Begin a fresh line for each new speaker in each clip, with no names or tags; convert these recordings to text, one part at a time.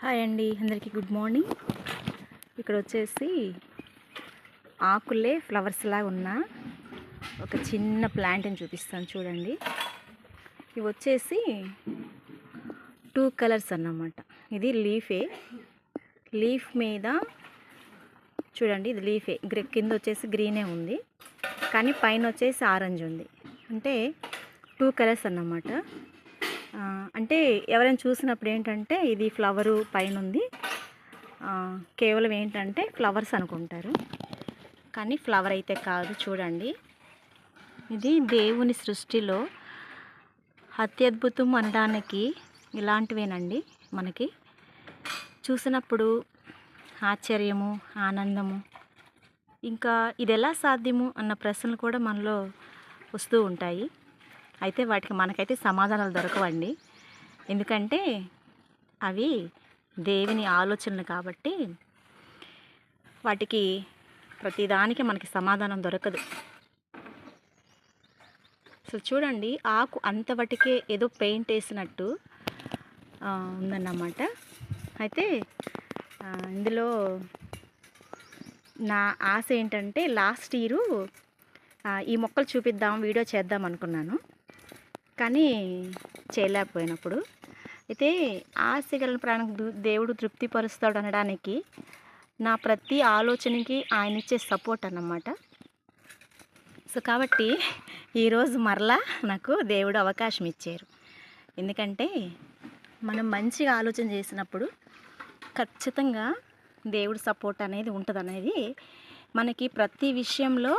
Hi అండి అందరికీ good morning. ఇక్కడ వచ్చేసి ఆకులే ఫ్లవర్స్ లాగా ఉన్న ఒక చిన్న ప్లాంట్ని చూపిస్తాను చూడండి. ఇవి వచ్చేసి టూ కలర్స్ అన్నమాట. ఇది లీఫే. లీఫ్ మీద చూడండి ఇది లీఫే. గ్రి కింద వచ్చేసి గ్రీనే ఉంది. కానీ పైన వచ్చేసి ఆరెంజ్ ఉంది. అంటే టూ కలర్స్ అన్నమాట. అంటే ఎవరైనా చూసినప్పుడు ఏంటంటే ఇది ఫ్లవరు పైన ఉంది కేవలం ఏంటంటే ఫ్లవర్స్ అనుకుంటారు. కానీ ఫ్లవర్ అయితే కాదు చూడండి. ఇది దేవుని సృష్టిలో అత్యద్భుతం అనడానికి ఇలాంటివేనండి మనకి. చూసినప్పుడు ఆశ్చర్యము ఆనందము ఇంకా ఇది ఎలా సాధ్యము అన్న ప్రశ్నలు కూడా మనలో వస్తూ ఉంటాయి. అయితే వాటికి మనకైతే సమాధానాలు దొరకవండి. ఎందుకంటే అవి దేవుని ఆలోచనలు కాబట్టి వాటికి ప్రతిదానికి మనకి సమాధానం దొరకదు. సో చూడండి ఆకు అంతవటికే ఏదో పెయింట్ వేసినట్టు ఉందన్నమాట. అయితే ఇందులో నా ఆశ ఏంటంటే లాస్ట్ ఇయరు ఈ మొక్కలు చూపిద్దాం వీడియో చేద్దాం అనుకున్నాను. కానీ చేయలేకపోయినప్పుడు. అయితే ఆశ గల ప్రాణం దేవుడు తృప్తిపరుస్తాడు అనడానికి నా ప్రతి ఆలోచనకి ఆయన ఇచ్చే సపోర్ట్ అన్నమాట. సో కాబట్టి ఈరోజు మరలా నాకు దేవుడు అవకాశం ఇచ్చారు. ఎందుకంటే మనం మంచిగా ఆలోచన చేసినప్పుడు ఖచ్చితంగా దేవుడు సపోర్ట్ అనేది ఉంటుంది అనేది మనకి ప్రతి విషయంలో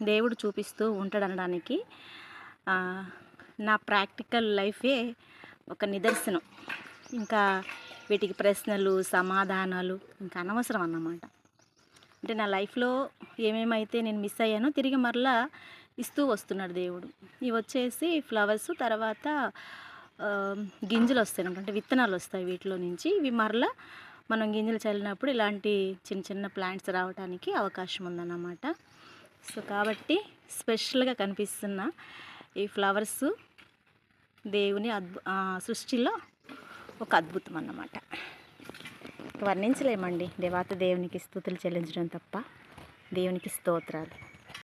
దేవుడు చూపిస్తూ ఉంటాడు అనడానికి నా ప్రాక్టికల్ లైఫే ఒక నిదర్శనం. ఇంకా వీటికి ప్రశ్నలు సమాధానాలు ఇంకా అనవసరం అన్నమాట. అంటే నా లైఫ్లో ఏమేమైతే నేను మిస్ అయ్యానో తిరిగి మరలా ఇస్తూ వస్తున్నాడు దేవుడు. ఇవి వచ్చేసి ఫ్లవర్స్ తర్వాత గింజలు వస్తాయి అంటే విత్తనాలు వస్తాయి వీటిలో నుంచి. ఇవి మరలా మనం గింజలు చల్లినప్పుడు ఇలాంటి చిన్న చిన్న ప్లాంట్స్ రావడానికి అవకాశం ఉందన్నమాట. సో కాబట్టి స్పెషల్గా కనిపిస్తున్న ఈ ఫ్లవర్స్ దేవుని అద్భు సృష్టిలో ఒక అద్భుతం అన్నమాట. వర్ణించలేమండి. దేవాత దేవునికి స్థుతులు చెల్లించడం తప్ప దేవునికి స్తోత్రాలు.